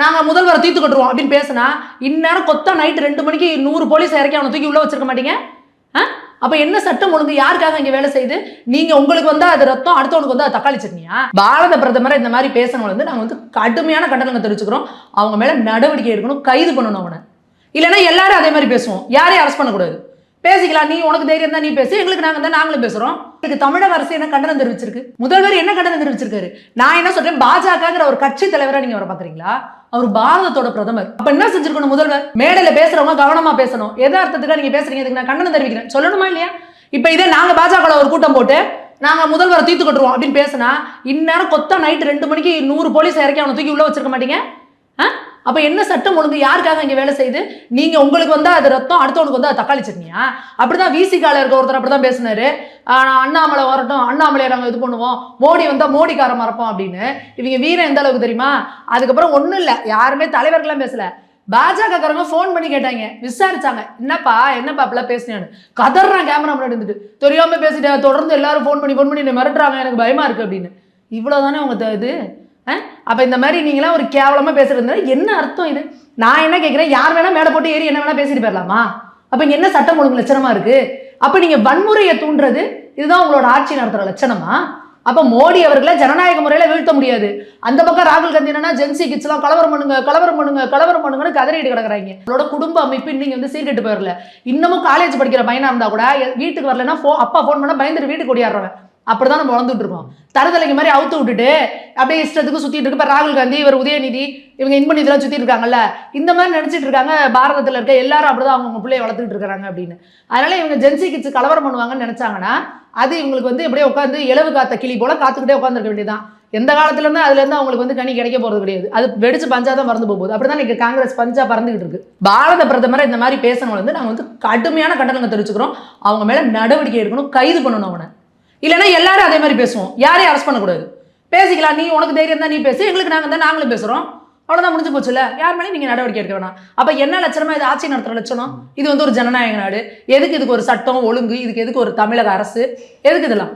நாங்கள் முதல்வரை தீர்த்து கட்டுருவோம் அப்படின்னு பேசினா இந்நேரம் கொத்தா நைட்டு ரெண்டு மணிக்கு நூறு போலீஸ் இறக்கி அவனை தூக்கி உள்ள வச்சிருக்க மாட்டீங்க? ஆ? அப்ப என்ன சட்டம் ஒழுங்கு? யாருக்காக இங்க வேலை செய்யுது? நீங்க உங்களுக்கு வந்தால் அது ரத்தம் அடுத்தவனுக்கு வந்து அது தக்காளி சட்னியா? பாரத பிரதமரை இந்த மாதிரி பேசணும் வந்து நாங்க வந்து கடுமையான கண்டனங்கள் தெரிவிச்சுக்கிறோம். அவங்க மேல நடவடிக்கை எடுக்கணும் கைது பண்ணணும் அவனை. இல்லைன்னா எல்லாரும் அதே மாதிரி பேசுவோம். யாரையும் அரெஸ்ட் பண்ணக்கூடாது. பேசிக்கலாம். நீ உனக்கு தைரியம் தான் நீ பேசு. எங்களுக்கு நாங்கள் தான் நாங்களும் பேசுறோம். இதுக்கு தமிழக அரசு என்ன கண்டனம் தெரிவிச்சிருக்கு? முதல்வர் என்ன கண்டனம் தெரிவிச்சிருக்காரு? நான் என்ன சொல்றேன்? பாஜகங்கிற ஒரு கட்சி தலைவராக நீங்க வர பாக்குறீங்களா? அவர் பாரதத்தோட பிரதமர். அப்ப என்ன செஞ்சிருக்கணும் முதல்வர்? மேடையில பேசுறவங்க கவனமா பேசணும். எதை அர்த்தத்துக்கு நீங்க பேசுறீங்க? இதுக்கு நான் கண்டனம் தெரிவிக்கிறேன். சொல்லணுமா இல்லையா? இப்ப இதே நாங்க பாஜக ஒரு கூட்டம் போட்டு நாங்க முதல்வரை தீர்த்து கட்டுருவோம் அப்படின்னு பேசினா இந்நேரம் கொத்தா நைட்டு ரெண்டு மணிக்கு நூறு போலீஸ் இறக்கி அவனை தூக்கி உள்ள வச்சிருக்க மாட்டீங்க? ஆ? அப்போ என்ன சட்டம் ஒழுங்கு? யாருக்காக இங்கே வேலை செய்யுது? நீங்கள் உங்களுக்கு வந்தால் அது ரத்தம் அடுத்தவனுக்கு வந்தால் அது தக்காளி சட்னியா அப்படிதான் விசிகால இருக்க ஒருத்தர் அப்படிதான் பேசினாரு. அண்ணாமலை வரட்டும் அண்ணாமலையை நாங்கள் இது பண்ணுவோம். மோடி வந்தால் மோடிக்கார மறப்போம் அப்படின்னு. இவங்க வீரம் எந்த அளவுக்கு தெரியுமா? அதுக்கப்புறம் ஒன்றும் இல்லை யாருமே தலைவர்கள்லாம் பேசலை. பாஜகக்காரங்க ஃபோன் பண்ணி கேட்டாங்க விசாரிச்சாங்க. என்னப்பா என்னப்பா அப்படிலாம் பேசினேன்னு. கதறான் கேமரா முன்னாடி இருந்துட்டு. தெரியாமல் பேசிட்டேன் தொடர்ந்து எல்லாரும் ஃபோன் பண்ணி ஃபோன் பண்ணி என்னை மிரட்டுறாங்க எனக்கு பயமா இருக்கு அப்படின்னு. இவ்வளோதானே உங்க இது? அப்போ இந்த மாதிரி நீங்களாம் ஒரு கேவலமாக பேசுறது என்ன அர்த்தம் இது? நான் என்ன கேட்குறேன் யார் வேணால் மேடை போட்டு ஏறி என்ன வேணால் பேசிட்டு போயிடலாமா? அப்போ இங்கே என்ன சட்டம் ஒழுங்கு லட்சணமாக இருக்கு? அப்போ நீங்கள் வன்முறையை தூண்டுறது இதுதான் உங்களோட ஆட்சி நடத்துகிற லட்சணமா? அப்போ மோடி அவர்களை ஜனநாயக முறையில் வீழ்த்த முடியாது. அந்த பக்கம் ராகுல் காந்தி என்னன்னா ஜென்சி கிட்ஸ் கலவரம் பண்ணுங்க கலவரம் பண்ணுங்க கலவரம் பண்ணுங்கன்னு கதறிட்டு கிடக்குறாங்க. அவரோட குடும்ப அமைப்பு இன்னைக்கு வந்து சீர்கெட்டு போயிடல. இன்னமும் காலேஜ் படிக்கிற பையனா இருந்தா கூட வீட்டுக்கு வரலன்னா ஃபோ அப்பா ஃபோன் பண்ணா பயந்துட்டு வீட்டுக்கு ஓடியாடுறவன். அப்படிதான் நம்ம வளர்ந்துட்டு இருக்கோம். தரதலைக்கு மாதிரி அவுத்து விட்டுட்டு அப்படியே இஷ்டத்துக்கு சுத்திட்டு இருக்கு. இப்போ ராகுல் காந்தி இவர் உதயநிதி இவங்க இன்பன் இதெல்லாம் சுத்திட்டு இருக்காங்கல்ல. இந்த மாதிரி நினைச்சிட்டு இருக்காங்க பாரதத்தில் இருக்க எல்லாரும் அப்படிதான் அவங்க பிள்ளைய வளர்த்துட்டு இருக்காங்க அப்படின்னு. அதனால இவங்க ஜென்சி கிட்ஸ் கலவரம் பண்ணுவாங்கன்னு நினைச்சாங்கன்னா அது இவங்களுக்கு வந்து எப்படியே உட்காந்து இலவு காத்த கிளி போல காத்துக்கிட்டே உட்காந்துருக்க வேண்டியதான் எந்த காலத்துல இருந்து அதுல இருந்து அவங்களுக்கு வந்து கனி கிடைக்க போறது கிடையாது. அது வெடிச்சு பஞ்சா தான் மறந்து போகுது அப்படிதான் இன்னைக்கு காங்கிரஸ் பஞ்சா பறந்துகிட்டு இருக்கு. பாரத பிரதமரை இந்த மாதிரி பேசணும் வந்து நாங்கள் வந்து கடுமையான கண்டனங்கள் தெரிவிச்சுக்கிறோம். அவங்க மேல நடவடிக்கை எடுக்கணும் கைது பண்ணணும் அவனை. இல்லைன்னா எல்லாரும் அதே மாதிரி பேசுவோம். யாரையும் அரெஸ்ட் பண்ணக்கூடாது. பேசிக்கலாம். நீ உனக்கு தைரியம் தான் நீ பேசு. எங்களுக்கு நாங்கள் தான் நாங்களும் பேசுறோம். அவ்வளோதான் முடிஞ்சு போச்சுல்ல. யார் மேலேயும் நீங்கள் நடவடிக்கை எடுக்க வேணாம். அப்போ என்ன லட்சணமா இது ஆட்சி நடத்துற லட்சணம்? இது வந்து ஒரு ஜனநாயக நாடு. எதுக்கு இதுக்கு ஒரு சட்டம் ஒழுங்கு? இதுக்கு எதுக்கு ஒரு தமிழக அரசு? எதுக்கு இதெல்லாம்?